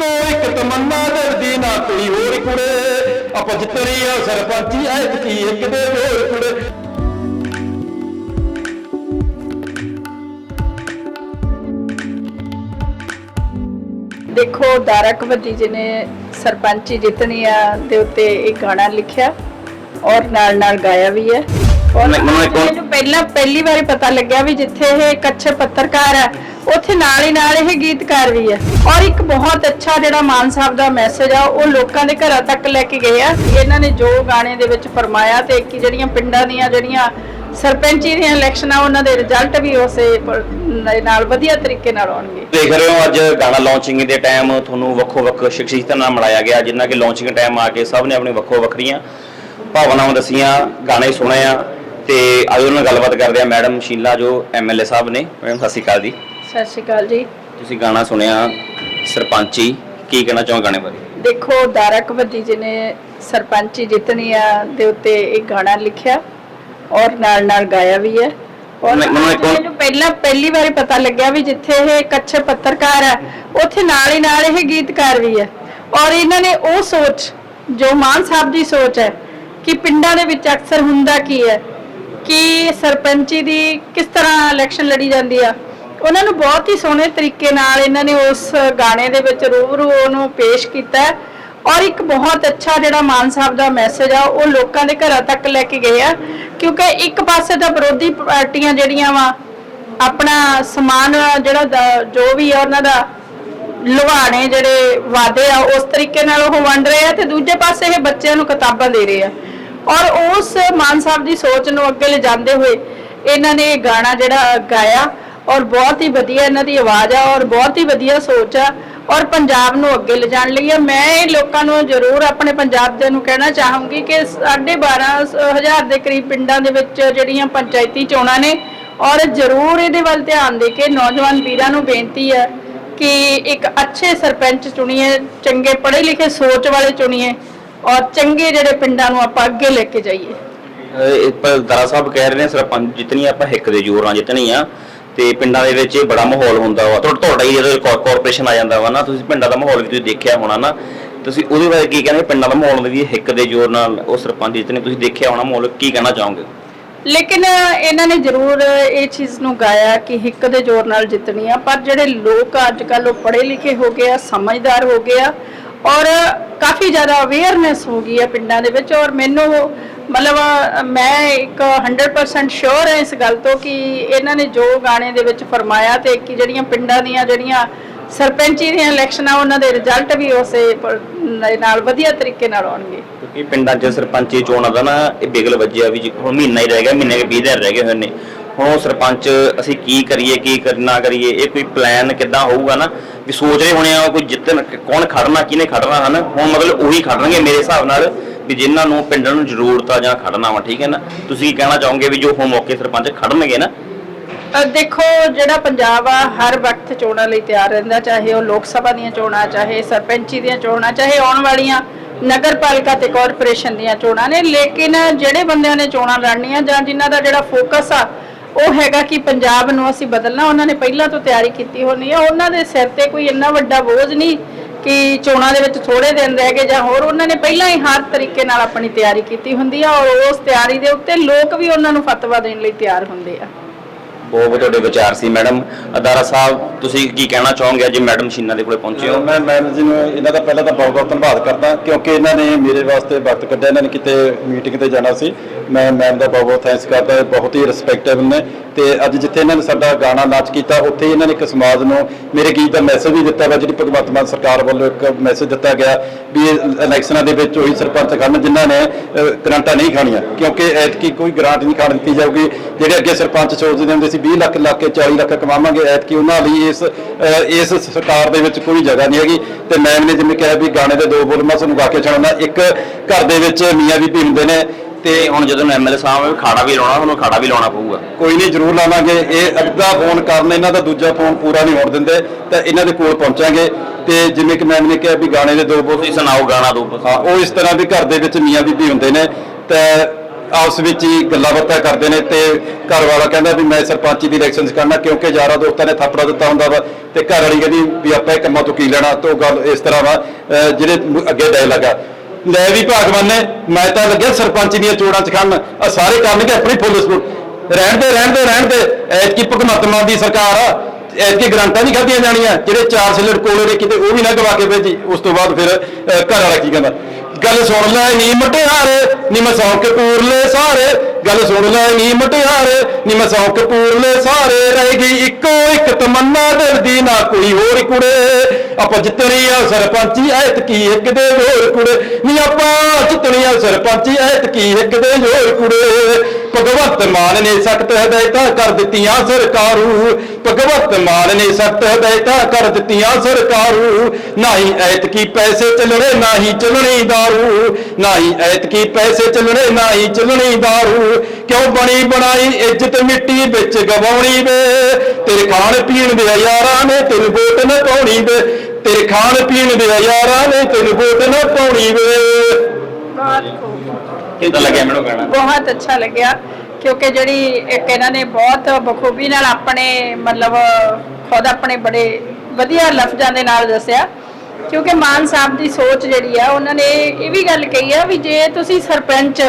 ਇੱਕੋ ਇੱਕ ਤਮੰਨਾ ਦਿਲ ਦੀ ਨਾ ਕੋਈ ਹੋਰ ਕੁੜੇ। ਆਪਾਂ ਜਿੱਤਣੀ ਆ ਸਰਪੰਚੀ ਐਤਕੀ ਇੱਕ ਦੇ ਹੋਰ ਕੁੜੇ। ਦੇਖੋ ਦਾਰਾ ਕਵੱਦੀ ਜੀ ਨੇ ਸਰਪੰਚੀ ਜਿੱਤਣੀ ਆ ਦੇ ਉੱਤੇ ਇਹ ਗਾਣਾ ਲਿਖਿਆ ਔਰ ਨਾਲ ਨਾਲ ਗਾਇਆ ਵੀ ਹੈ। ਔਰ ਮੈਨੂੰ ਇੱਕ- ਮੈਨੂੰ ਪਹਿਲਾਂ ਪਹਿਲੀ ਵਾਰੀ ਪਤਾ ਲੱਗਿਆ ਵੀ ਜਿੱਥੇ ਇਹ ਇੱਕ ਅੱਛੇ ਪੱਤਰਕਾਰ ਹੈ ਉੱਥੇ ਨਾਲ ਹੀ ਨਾਲ ਇਹ ਗੀਤਕਾਰ ਵੀ ਹੈ। ਔਰ ਇੱਕ ਬਹੁਤ ਅੱਛਾ ਜਿਹੜਾ ਮਾਨ ਸਾਹਿਬ ਦਾ ਮੈਸੇਜ ਆ, ਉਹ ਲੋਕਾਂ ਦੇ ਘਰਾਂ ਤੱਕ ਲੈ ਕੇ ਗਏ ਆ। ਇਹਨਾਂ ਨੇ ਜੋ ਗਾਣੇ ਦੇ ਵਿੱਚ ਫਰਮਾਇਆ ਤੇ ਕਿ ਜਿਹੜੀਆਂ ਪਿੰਡਾਂ ਦੀਆਂ ਜਿਹੜੀਆਂ ਸਰਪੰਚੀ ਦੀਆਂ ਇਲੈਕਸ਼ਨਾਂ ਉਹਨਾਂ ਦੇ ਰਿਜ਼ਲਟ ਵੀ ਉਸੇ ਨਾਲ ਵਧੀਆ ਤਰੀਕੇ ਨਾਲ ਆਉਣਗੇ। ਦੇਖ ਰਹੇ ਹੋ, ਅੱਜ ਗਾਣਾ ਲਾਂਚਿੰਗ ਦੇ ਟਾਈਮ ਤੁਹਾਨੂੰ ਵੱਖੋ ਵੱਖ ਸ਼ਖਸੀਅਤਾਂ ਨਾਲ ਮਿਲਾਇਆ ਗਿਆ। ਜਿਨ੍ਹਾਂ ਕਿ ਲਾਂਚਿੰਗ ਟਾਈਮ ਆ ਕੇ ਸਭ ਨੇ ਆਪਣੀ ਵੱਖੋ ਵੱਖਰੀਆਂ ਭਾਵਨਾਵਾਂ ਦਸੀਆਂ, ਗਾਣੇ ਸੁਣੇ ਆ। ਤੇ ਅੱਜ ਨਾਲ ਗੱਲਬਾਤ ਕਰਦੇ ਆ ਮੈਡਮ ਸ਼ੀਲਾ, ਜੋ ਐਮਐਲਏ ਸਾਹਿਬ ਨੇ। ਮੈਡਮ, ਸਤਿ ਸ਼੍ਰੀ ਅਕਾਲ ਜੀ। ਸਤਿ ਸ਼੍ਰੀ ਅਕਾਲ ਜੀ। ਤੁਸੀਂ ਗਾਣਾ ਸੁਣਿਆ ਸਰਪੰਚੀ ਕੀ ਕਹਿਣਾ ਚਾਹੋ ਗਾਣੇ ਬਾਰੇ? ਦੇਖੋ ਦਾਰਾ ਕਵੱਦੀ ਜੀ ਨੇ ਸਰਪੰਚੀ ਜਿੱਤਣੀ ਆ ਦੇ ਉੱਤੇ ਇਹ ਗਾਣਾ ਲਿਖਿਆ ਔਰ ਨਾਲ ਨਾਲ ਗਾਇਆ ਵੀ ਹੈ। ਔਰ ਮੈਂ- ਮੈਨੂੰ ਇੱਕ- ਮੈਨੂੰ ਪਹਿਲਾਂ ਪਹਿਲੀ ਵਾਰੀ ਪਤਾ ਲੱਗਿਆ ਵੀ ਜਿੱਥੇ ਇਹ ਇੱਕ ਅੱਛੇ ਪੱਤਰਕਾਰ ਹੈ ਉੱਥੇ ਨਾਲ ਹੀ ਨਾਲ ਇਹ ਗੀਤਕਾਰ ਵੀ ਹੈ। ਔਰ ਇਹਨਾਂ ਨੇ ਉਹ ਸੋਚ ਜੋ ਮਾਨ ਸਾਹਿਬ ਦੀ ਸੋਚ ਹੈ ਕਿ ਪਿੰਡਾਂ ਦੇ ਵਿੱਚ ਅਕਸਰ ਹੁੰਦਾ ਕੀ ਹੈ ਕਿ ਸਰਪੰਚੀ ਦੀ ਕਿਸ ਤਰ੍ਹਾਂ ਇਲੈਕਸ਼ਨ ਲੜੀ ਜਾਂਦੀ ਆ ਉਹਨਾਂ ਨੂੰ ਬਹੁਤ ਹੀ ਸੋਹਣੇ ਤਰੀਕੇ ਨਾਲ ਇਹਨਾਂ ਨੇ ਉਸ ਗਾਣੇ ਦੇ ਵਿੱਚ ਰੂਬਰੂ ਉਹਨੂੰ ਪੇਸ਼ ਕੀਤਾ ਔਰ ਇੱਕ ਬਹੁਤ ਅੱਛਾ ਜਿਹੜਾ ਮਾਨ ਸਾਹਿਬ ਦਾ ਮੈਸੇਜ ਆ, ਉਹ ਲੋਕਾਂ ਦੇ ਘਰਾਂ ਤੱਕ ਲੈ ਕੇ ਗਏ ਆ। ਕਿਉਂਕਿ ਇੱਕ ਪਾਸੇ ਤਾਂ ਵਿਰੋਧੀ ਪਾਰਟੀਆਂ ਜਿਹੜੀਆਂ ਵਾ, ਆਪਣਾ ਸਮਾਨ ਜਿਹੜਾ ਦ- ਜੋ ਵੀ ਆ ਉਹਨਾਂ ਦਾ ਲੁਹਾਣੇ ਜਿਹੜੇ ਵਾਅਦੇ ਆ, ਉਸ ਤਰੀਕੇ ਨਾਲ ਉਹ ਵੰਡ ਰਹੇ ਆ ਤੇ ਦੂਜੇ ਪਾਸੇ ਇਹ ਬੱਚਿਆਂ ਨੂੰ ਕਿਤਾਬਾਂ ਦੇ ਰਹੇ ਆ। ਔਰ ਉਸ ਮਾਨ ਸਾਹਿਬ ਦੀ ਸੋਚ ਨੂੰ ਅੱਗੇ ਲਿਜਾਂਦੇ ਹੋਏ ਇਹਨਾਂ ਨੇ ਇਹ ਗਾਣਾ ਜਿਹੜਾ ਗਾਇਆ। ਔਰ ਬਹੁਤ ਹੀ ਵਧੀਆ ਇਹਨਾਂ ਦੀ ਆਵਾਜ਼ ਆ ਔਰ ਬਹੁਤ ਹੀ ਵਧੀਆ ਸੋਚ ਆ ਔਰ ਪੰਜਾਬ ਨੂੰ ਅੱਗੇ ਲਿਜਾਣ ਲਈ ਆ। ਮੈਂ ਇਹ ਲੋਕਾਂ ਨੂੰ ਜ਼ਰੂਰ ਆਪਣੇ ਪੰਜਾਬ ਦੇ ਨੂੰ ਕਹਿਣਾ ਚਾਹੂੰਗੀ ਕਿ 12.5 ਹਜ਼ਾਰ ਦੇ ਕਰੀਬ ਪਿੰਡਾਂ ਦੇ ਵਿੱਚ ਜਿਹੜੀਆਂ ਪੰਚਾਇਤੀ ਚੋਣਾਂ ਨੇ ਔਰ ਜ਼ਰੂਰ ਇਹਦੇ ਵੱਲ ਧਿਆਨ ਦੇ ਕੇ ਨੌਜਵਾਨ ਵੀਰਾਂ ਨੂੰ ਬੇਨਤੀ ਹੈ ਕਿ ਇੱਕ ਅੱਛੇ ਸਰਪੰਚ ਚੁਣੀਏ, ਚੰਗੇ ਪੜ੍ਹੇ ਲਿਖੇ ਸੋਚ ਵਾਲੇ ਚੁਣੀਏ ਔਰ ਚੰਗੇ ਜਿਹੜੇ ਪਿੰਡਾਂ ਨੂੰ ਆਪਾਂ ਅੱਗੇ ਲੈ ਕੇ ਜਾਈਏ। ਇਹ ਪਰ ਦਾਰਾ ਸਾਹਿਬ ਕਹਿ ਰਹੇ ਨੇ ਸਰਪੰਚ ਜਿੱਤਣੀ ਆਪਾਂ ਹਿੱਕ ਦੇ ਜ਼ੋਰ ਨਾਲ ਜਿੱਤਣੀ ਆ ਤੇ ਪਿੰਡਾਂ ਦੇ ਵਿੱਚ ਇਹ ਬੜਾ ਮਾਹੌਲ ਹੁੰਦਾ ਵਾ। ਤੁਹਾ- ਤੁਹਾਡਾ ਹੀ ਜਦੋਂ ਕਾਰਪੋਰੇਸ਼ਨ ਆ ਜਾਂਦਾ ਵਾ ਨਾ, ਤੁਸੀਂ ਪਿੰਡਾਂ ਦਾ ਮਾਹੌਲ ਵੀ ਤੁਸੀਂ ਦੇਖਿਆ ਹੋਣਾ ਨਾ। ਤੁਸੀਂ ਉਹਦੇ ਬਾਰੇ ਕੀ ਕਹਿੰਦੇ? ਪਿੰਡਾਂ ਦਾ ਮਾਹੌਲ ਵੀ ਹਿੱਕ ਦੇ ਜ਼ੋਰ ਨਾਲ ਉਹ ਸਰਪੰਚ ਜਿੱਤਣੇ ਤੁਸੀਂ ਦੇਖਿਆ ਹੋਣਾ ਮਾਹੌਲ, ਕੀ ਕਹਿਣਾ ਚਾਹੋਗੇ? ਲੇਕਿਨ ਇਹਨਾਂ ਨੇ ਜ਼ਰੂਰ ਇਹ ਚੀਜ਼ ਨੂੰ ਗਾਇਆ ਕਿ ਹਿੱਕ ਦੇ ਜ਼ੋਰ ਨਾਲ ਜਿੱਤਣੀ ਆ। ਪਰ ਜਿਹੜੇ ਲੋਕ ਅੱਜ ਕੱਲ ਉਹ ਪੜ੍ਹੇ ਲਿਖੇ ਹੋ ਗਏ ਆ, ਸਮਝਦਾਰ ਹੋ ਗਏ ਆ ਔਰ ਕਾਫੀ ਜ਼ਿਆਦਾ ਅਵੇਅਰਨੈਸ ਹੋ ਗਈ ਹੈ ਪਿੰਡਾਂ ਦੇ ਵਿੱਚ ਔਰ ਮੈਨੂੰ ਮਤਲਬ ਮੈਂ ਇੱਕ 100% ਸ਼ੋਰ ਹਾਂ ਇਸ ਗੱਲ ਤੋਂ ਕਿ ਇਹਨਾਂ ਨੇ ਜੋ ਗਾਣੇ ਦੇ ਵਿੱਚ ਫਰਮਾਇਆ ਤੇ ਕਿ ਜਿਹੜੀਆਂ ਪਿੰਡਾਂ ਦੀਆਂ ਜਿਹੜੀਆਂ ਸਰਪੰਚੀ ਦੀਆਂ ਇਲੈਕਸ਼ਨਾਂ, ਉਹਨਾਂ ਦੇ ਰਿਜ਼ਲਟ ਵੀ ਉਸੇ ਨਾਲ ਵਧੀਆ ਤਰੀਕੇ ਨਾਲ ਆਉਣਗੇ। ਕਿਉਂਕਿ ਪਿੰਡਾਂ 'ਚ ਸਰਪੰਚੀ ਚੋਣਾਂ ਦਾ ਨਾ ਇਹ ਬਿਗਲ ਵੱਜਿਆ ਵੀ ਹੁਣ ਮਹੀਨਾ ਹੀ ਰਹਿ ਗਿਆ, ਮਹੀਨੇ ਦੇ 20 ਦਿਨ ਰਹਿ ਗਏ ਹੋਏ ਨੇ। ਹੁਣ ਉਹ ਸਰਪੰਚ ਅਸੀਂ ਕੀ ਕਰੀਏ, ਕੀ ਕਰਨਾ ਕਰੀਏ, ਇਹ ਕੋਈ ਪਲਾਨ ਕਿੱਦਾਂ ਹੋਊਗਾ ਨਾ? ਵੀ ਸੋਚ ਰਹੇ ਹੋਣੇ ਆ ਕੋਈ ਜਿੱਤਣ, ਕੌਣ ਖੜਨਾ, ਕਿਹਨੇ ਖੜਨਾ ਹਨ? ਹੁਣ ਮਤਲਬ ਉਹੀ ਖੜਨਗੇ ਮੇਰੇ ਹਿਸਾਬ ਨਾਲ। ਵੀ ਜਿਨ੍ਹਾਂ ਨੂੰ ਪਿੰਡਾਂ ਨੂੰ ਜ਼ਰੂਰਤ ਆ ਜਾਂ ਖੜਨਾ ਵਾ ਠੀਕ ਹੈ ਨਾ? ਤੁਸੀਂ ਕੀ ਕਹਿਣਾ ਚਾਹੋਗੇ ਵੀ ਜੋ ਹੁਣ ਮੌਕੇ ਸਰਪੰਚ ਖੜਨਗੇ ਨਾ? ਅ, ਦੇਖੋ ਜਿਹੜਾ ਪੰਜਾਬ ਆ ਹਰ ਵਕਤ ਚੋਣਾਂ ਲਈ ਤਿਆਰ ਰਹਿੰਦਾ ਚਾਹੇ ਉਹ ਲੋਕ ਸਭਾ ਦੀਆਂ ਚੋਣਾਂ ਚਾਹੇ ਸਰਪੰਚੀ ਦੀਆਂ ਚੋਣਾਂ ਚਾਹੇ ਆਉਣ ਵਾਲੀਆਂ ਨਗਰ ਪਾਲਿਕਾ ਤੇ ਕਾਰਪੋਰੇਸ਼ਨ ਦੀਆਂ ਚੋਣਾਂ ਨੇ ਲੇਕਿਨ ਜਿਹੜੇ ਬੰਦਿਆਂ ਨੇ ਚੋਣਾਂ ਲੜਨੀਆਂ ਜਾਂ ਜਿਨ੍ਹਾਂ ਦਾ ਜਿਹੜਾ ਫੋਕਸ ਆ ਉਹ ਹੈਗਾ ਕਿ ਪੰਜਾਬ ਨੂੰ ਅਸੀਂ ਬਦਲਣਾ ਉਹਨਾਂ ਨੇ ਪਹਿਲਾਂ ਤੋਂ ਤਿਆਰੀ ਕੀਤੀ ਹੋਣੀ ਆ ਉਹਨਾਂ ਦੇ ਸਿਰ ਤੇ ਕੋਈ ਇੰਨਾ ਵੱਡਾ ਬੋਝ ਨਹੀਂ ਕਿ ਚੋਣਾਂ ਦੇ ਵਿੱਚ ਥੋੜੇ ਦਿਨ ਰਹਿ ਗਏ ਜਾਂ ਹੋਰ ਉਹਨਾਂ ਨੇ ਪਹਿਲਾਂ ਹੀ ਹਰ ਤਰੀਕੇ ਨਾਲ ਆਪਣੀ ਤਿਆਰੀ ਕੀਤੀ ਹੁੰਦੀ ਆ ਔਰ ਉਸ ਤਿਆਰੀ ਦੇ ਉੱਤੇ ਲੋਕ ਵੀ ਉਹਨਾਂ ਨੂੰ ਫਤਵਾ ਦੇਣ ਲਈ ਤਿਆਰ ਹੁੰਦੇ ਆ। ਬਹੁਤ ਬਹੁਤ ਤੁਹਾਡੇ ਵਿਚਾਰ ਸੀ ਮੈਡਮ। ਅਦਾਰਾ ਸਾਹਿਬ ਤੁਸੀਂ ਕੀ ਕਹਿਣਾ ਚਾਹੋਗੇ ਅੱਜ ਮੈਡਮ ਸ਼ੀਨਾ ਦੇ ਕੋਲੇ ਪਹੁੰਚੇ ਹੋ? ਮੈਂ ਮੈਮ ਜੀ ਨੂੰ ਇਹਨਾਂ ਦਾ ਪਹਿਲਾਂ ਤਾਂ ਬਹੁਤ ਬਹੁਤ ਧੰਨਵਾਦ ਕਰਦਾ ਕਿਉਂਕਿ ਇਹਨਾਂ ਨੇ ਮੇਰੇ ਵਾਸਤੇ ਵਕਤ ਕੱਢਿਆ ਇਹਨਾਂ ਨੇ ਕਿਤੇ ਮੀਟਿੰਗ ਤੇ ਜਾਣਾ ਸੀ। ਮੈਂ ਮੈਮ ਦਾ ਬਹੁਤ ਬਹੁਤ ਥੈਂਕਸ ਕਰਦਾ ਬਹੁਤ ਹੀ ਰਿਸਪੈਕਟੇਬਲ ਨੇ। ਤੇ ਅੱਜ ਜਿੱਥੇ ਇਹਨਾਂ ਨੇ ਸਾਡਾ ਗਾਣਾ ਲਾਂਚ ਕੀਤਾ ਉੱਥੇ ਹੀ ਇਹਨਾਂ ਨੇ ਇੱਕ ਸਮਾਜ ਨੂੰ ਮੇਰੇ ਗੀਤ ਦਾ ਮੈਸੇਜ ਵੀ ਦਿੱਤਾ ਵਾ ਜਿਹੜੀ ਭਗਵੰਤ ਮਾਨ ਸਰਕਾਰ ਵੱਲੋਂ ਇੱਕ ਮੈਸੇਜ ਦਿੱਤਾ ਗਿਆ ਵੀ ਇਲੈਕਸ਼ਨਾਂ ਦੇ ਵਿੱਚ ਉਹੀ ਸਰਪੰਚ ਖੜਨ ਜਿਨ੍ਹਾਂ ਨੇ ਅਹ, ਗ੍ਰਾਂਟਾਂ ਨਹੀਂ ਖਾਣੀਆਂ। ਕਿਉਂਕਿ ਐਤਕੀ ਕੋਈ ਗ੍ਰਾਂਟ ਨਹੀਂ ਖਾਣ ਦਿੱਤੀ ਜਾਊਗੀ। ਜਿਹੜੇ ਅੱਗੇ ਸਰਪੰਚ ਸੋਚਦੇ ਹੁੰਦੇ ਸੀ 20 ਲੱਖ ਲਾ ਕੇ 40 ਲੱਖ ਕਮਾਵਾਂਗੇ ਐਤਕੀ ਉਹਨਾਂ ਲਈ ਇਸ ਇਸ ਸਰਕਾਰ ਦੇ ਵਿੱਚ ਕੋਈ ਜਗ੍ਹਾ ਨਹੀਂ ਹੈਗੀ। ਤੇ ਮੈਮ ਨੇ ਜਿਵੇਂ ਕਿਹਾ ਵੀ ਗਾਣੇ ਦੇ ਦੋ ਬੋਲ ਮੈਂ ਤੁਹਾਨੂੰ ਗਾ ਕੇ ਸੁਣਾਉਣਾ। ਇੱਕ ਘਰ ਦੇ ਵਿੱਚ ਮੀਆਂ ਬੀਬੀ ਹੁੰਦੇ ਨੇ। ਤੇ ਹੁਣ ਜਦੋਂ ਐਮਐਲਏ ਸਾਹਿਬ ਖਾੜਾ ਵੀ ਲਾਉਣਾ ਤੁਹਾਨੂੰ ਖਾੜਾ ਵੀ ਲਾਉਣਾ ਪਊਗਾ। ਕੋਈ ਨਹੀਂ ਜ਼ਰੂਰ ਲਾਵਾਂਗੇ। ਇਹ ਅੱਧਾ ਫੋਨ ਕਰਨ ਇਹਨਾਂ ਦਾ ਦੂਜਾ ਫੋਨ ਪੂਰਾ ਨਹੀਂ ਹੋਣ ਦਿੰਦੇ ਤਾਂ ਇਹਨਾਂ ਦੇ ਕੋਲ ਪਹੁੰਚਾਂਗੇ। ਤੇ ਜਿਵੇਂ ਕਿ ਮੈਮ ਨੇ ਕਿਹਾ ਵੀ ਗਾਣੇ ਦੇ ਦੋ ਬੋਲ। ਤੁਸੀਂ ਸੁਣਾਓ ਗਾਣਾ ਦੋ ਹਾਂ ਉਹ ਇਸ ਤਰ੍ਹਾਂ ਵੀ ਘਰ ਦੇ ਵਿੱਚ ਮੀਆਂ ਬੀਬੀ ਹੁੰਦੇ ਨੇ ਤੇ ਆਪਸ ਵਿੱਚ ਹੀ ਗੱਲਾਂ ਬਾਤਾਂ ਕਰਦੇ ਨੇ ਤੇ ਘਰ ਵਾਲਾ ਕਹਿੰਦਾ ਵੀ ਮੈਂ ਸਰਪੰਚੀ ਦੀ ਇਲੈਕਸ਼ਨ ਕਰਨਾ ਕਿਉਂਕਿ ਯਾਰਾਂ ਦੋਸਤਾਂ ਨੇ ਥਾਪੜਾ ਦਿੱਤਾ ਹੁੰਦਾ ਵਾ ਤੇ ਘਰ ਵਾਲੀ ਕਹਿੰਦੀ ਵੀ ਆਪਾਂ ਇਹ ਕੰਮਾਂ ਤੋਂ ਕੀ ਲੈਣਾ ਤੋਂ ਗੱਲ ਇਸ ਤਰ੍ਹਾਂ ਵਾ ਅਹ ਜਿਹੜੇ ਅੱਗੇ ਡਾਇਲਾਗ ਆ। ਲੈ ਵੀ ਭਾਗਵਾਨ ਨੇ ਮੈਂ ਤਾਂ ਲੱਗਿਆ ਸਰਪੰਚ ਦੀਆਂ ਚੋੜਾਂ ਚ ਖੜਨ। ਆ ਸਾਰੇ ਕਰਨਗੇ ਆਪਣੀ ਫੁੱਲ ਸਪੋਰਟ ਰਹਿਣ ਦੇ ਰਹਿਣ ਦੇ ਰਹਿਣ ਦੇ। ਐਤਕੀ ਭਗਵੰਤ ਮਾਨ ਦੀ ਸਰਕਾਰ ਆ। ਐਤਕੀ ਗਰੰਟਾਂ ਨਹੀਂ ਖਾਧੀਆਂ ਜਾਣੀਆਂ। ਜਿਹੜੇ ਚਾਰ ਸਿਲਰ ਕੋਲੇ ਨੇ ਕਿਤੇ ਉਹ ਵੀ ਨਾ ਗਵਾ ਕੇ ਭੇਜੀ। ਉਸ ਤੋਂ ਬਾਅਦ ਫਿਰ ਅਹ, ਘਰ ਵਾਲਾ ਕੀ ਕਹਿੰਦਾ? ਗੱਲ ਸੁਣ ਲੈ ਨੀ ਮਟਿਆਰੇ ਨੀ ਮੈਂ ਸੌਂਕ ਸਾਰੇ। ਗੱਲ ਸੁਣ ਲੈ ਨੀ ਮਟਿਆਰੇ ਨੀ ਮੈਂ ਸੌਂਕ ਸਾਰੇ। ਰਹਿ ਗਈ ਇੱਕੋ ਇੱਕ ਤਮੰਨਾ ਦਿਲ ਦੀ ਨਾ ਕੋਈ ਹੋਰ ਕੁੜੇ। ਆਪਾਂ ਜਿੱਤਣੀ ਆ ਸਰਪੰਚੀ, ਐਤ ਕੀ ਇੱਕ ਦੇ ਹੋਰ ਕੁੜੇ। ਨੀ ਆਪਾਂ ਜਿੱਤਣੀ ਆ ਸਰਪੰਚੀ, ਐਤ ਕੀ ਇੱਕ ਦੇ ਹੋਰ ਕੁੜੇ। ਭਗਵੰਤ ਮਾਨ ਨੇ ਸਖਤ ਹਦਾਇਤਾਂ ਕਰ ਦਿੱਤੀਆਂ ਸਰਕਾਰੂ। ਭਗਵੰਤ ਮਾਨ ਨੇ ਸਖਤ ਹਦਾਇਤਾਂ ਕਰ ਦਿੱਤੀਆਂ ਸਰਕਾਰੂ। ਨਾ ਹੀ ਐਤਕੀ ਪੈਸੇ ਚੱਲਣੇ ਨਾ ਹੀ ਚੱਲਣੀ ਦਾਰੂ। ਨਾ ਹੀ ਐਤਕੀ ਪੈਸੇ ਚੱਲਣੇ ਨਾ ਚੱਲਣੀ ਦਾਰੂ। ਕਿਉਂ ਬਣੀ ਬਣਾਈ ਇੱਜ਼ਤ ਮਿੱਟੀ ਵਿੱਚ ਗਵਾਉਣੀ ਵੇ? ਤੇਰੇ ਖਾਣ ਪੀਣ ਦੇ ਯਾਰਾਂ ਨੇ ਤੈਨੂੰ ਵੋਟ ਨਾ ਪਾਉਣੀ ਵੇ। ਤੇਰੇ ਖਾਣ ਪੀਣ ਦੇ ਯਾਰਾਂ ਨੇ ਤੈਨੂੰ ਵੋਟ ਨਾ ਪਾਉਣੀ ਵੇ। ਕਿੱਦਾਂ ਲੱਗਿਆ ਮੈਨੂੰ ਕਹਿਣਾ ਬਹੁਤ ਅੱਛਾ ਲੱਗਿਆ, ਕਿਉਂਕਿ ਜਿਹੜੀ ਇੱਕ ਇਹਨਾਂ ਨੇ ਬਹੁਤ ਬਖੂਬੀ ਨਾਲ ਆਪਣੇ ਮਤਲਬ ਖੁਦ ਆਪਣੇ ਬੜੇ ਵਧੀਆ ਲਫ਼ਜ਼ਾਂ ਦੇ ਨਾਲ ਦੱਸਿਆ, ਕਿਉਂਕਿ ਮਾਨ ਸਾਹਿਬ ਦੀ ਸੋਚ ਜਿਹੜੀ ਆ, ਉਹਨਾਂ ਨੇ ਇਹ ਵੀ ਗੱਲ ਕਹੀ ਆ ਵੀ ਜੇ ਤੁਸੀਂ ਸਰਪੰਚ,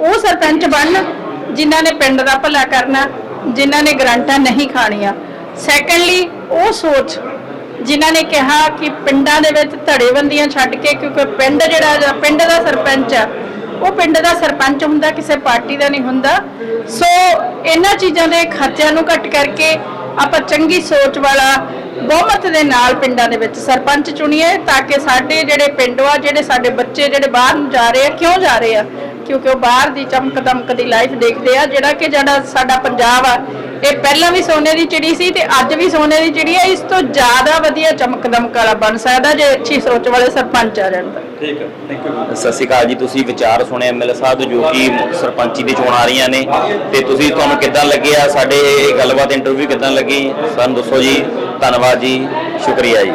ਉਹ ਸਰਪੰਚ ਬਣਨ ਜਿਨ੍ਹਾਂ ਨੇ ਪਿੰਡ ਦਾ ਭਲਾ ਕਰਨਾ, ਜਿਨ੍ਹਾਂ ਨੇ ਗਰੰਟਾਂ ਨਹੀਂ ਖਾਣੀਆਂ। ਸੈਕੰਡਲੀ ਉਹ ਸੋਚ ਜਿਨ੍ਹਾਂ ਨੇ ਕਿਹਾ ਕਿ ਪਿੰਡਾਂ ਦੇ ਵਿੱਚ ਧੜੇਬੰਦੀਆਂ ਛੱਡ ਕੇ, ਕਿਉਂਕਿ ਪਿੰਡ ਜਿਹੜਾ, ਪਿੰਡ ਦਾ ਸਰਪੰਚ ਆ ਉਹ ਪਿੰਡ ਦਾ ਸਰਪੰਚ ਹੁੰਦਾ, ਕਿਸੇ ਪਾਰਟੀ ਦਾ ਨਹੀਂ ਹੁੰਦਾ। ਸੋ ਇਹਨਾਂ ਚੀਜ਼ਾਂ ਦੇ ਖਰਚਿਆਂ ਨੂੰ ਘੱਟ ਕਰਕੇ ਆਪਾਂ ਚੰਗੀ ਸੋਚ ਵਾਲਾ ਬਹੁਮਤ ਦੇ ਨਾਲ ਪਿੰਡਾਂ ਦੇ ਵਿੱਚ ਸਰਪੰਚ ਚੁਣੀਏ ਤਾਂ ਕਿ ਸਾਡੇ ਜਿਹੜੇ ਪਿੰਡ ਆ, ਜਿਹੜੇ ਸਾਡੇ ਬੱਚੇ ਜਿਹੜੇ ਬਾਹਰ ਨੂੰ ਜਾ ਰਹੇ ਆ, ਕਿਉਂ ਜਾ ਰਹੇ ਆ? ਕਿਉਂਕਿ ਉਹ ਬਾਹਰ ਦੀ ਚਮਕ ਦਮਕ ਦੀ ਲਾਈਫ ਦੇਖਦੇ ਆ, ਜਿਹੜਾ ਕਿ ਜਿਹੜਾ ਸਾਡਾ ਪੰਜਾਬ ਆ ਇਹ ਪਹਿਲਾਂ ਵੀ ਸੋਨੇ ਦੀ ਚਿੜੀ ਸੀ ਤੇ ਅੱਜ ਵੀ ਸੋਨੇ ਦੀ ਚਿੜੀ ਆ ਇਸ ਤੋਂ ਜ਼ਿਆਦਾ ਵਧੀਆ ਚਮਕ ਦਮਕ ਵਾਲਾ ਬਣ ਸਕਦਾ ਜੇ ਅੱਛੀ ਸੋਚ ਵਾਲੇ ਸਰਪੰਚ ਆ ਜਾਣ ਤਾਂ। ਠੀਕ ਹੈ ਥੈਂਕ ਯੂ ਸਤਿ ਸ਼੍ਰੀ ਅਕਾਲ ਜੀ ਤੁਸੀਂ ਵਿਚਾਰ ਸੁਣੇ ਐਮਐਲਏ ਸਾਹਿਬ ਜੋ ਕਿ ਸਰਪੰਚੀ ਦੀ ਚੋਣ ਆ ਰਹੀਆਂ ਨੇ। ਤੇ ਤੁਸੀਂ ਤੁਹਾਨੂੰ ਕਿੱਦਾਂ ਲੱਗਿਆ ਸਾਡੇ ਇਹ ਗੱਲਬਾਤ ਇੰਟਰਵਿਊ ਕਿੱਦਾਂ ਲੱਗੀ? ਸਾਨੂੰ ਦੱਸੋ ਜੀ। ਧੰਨਵਾਦ ਜੀ ਸ਼ੁਕਰੀਆ ਜੀ।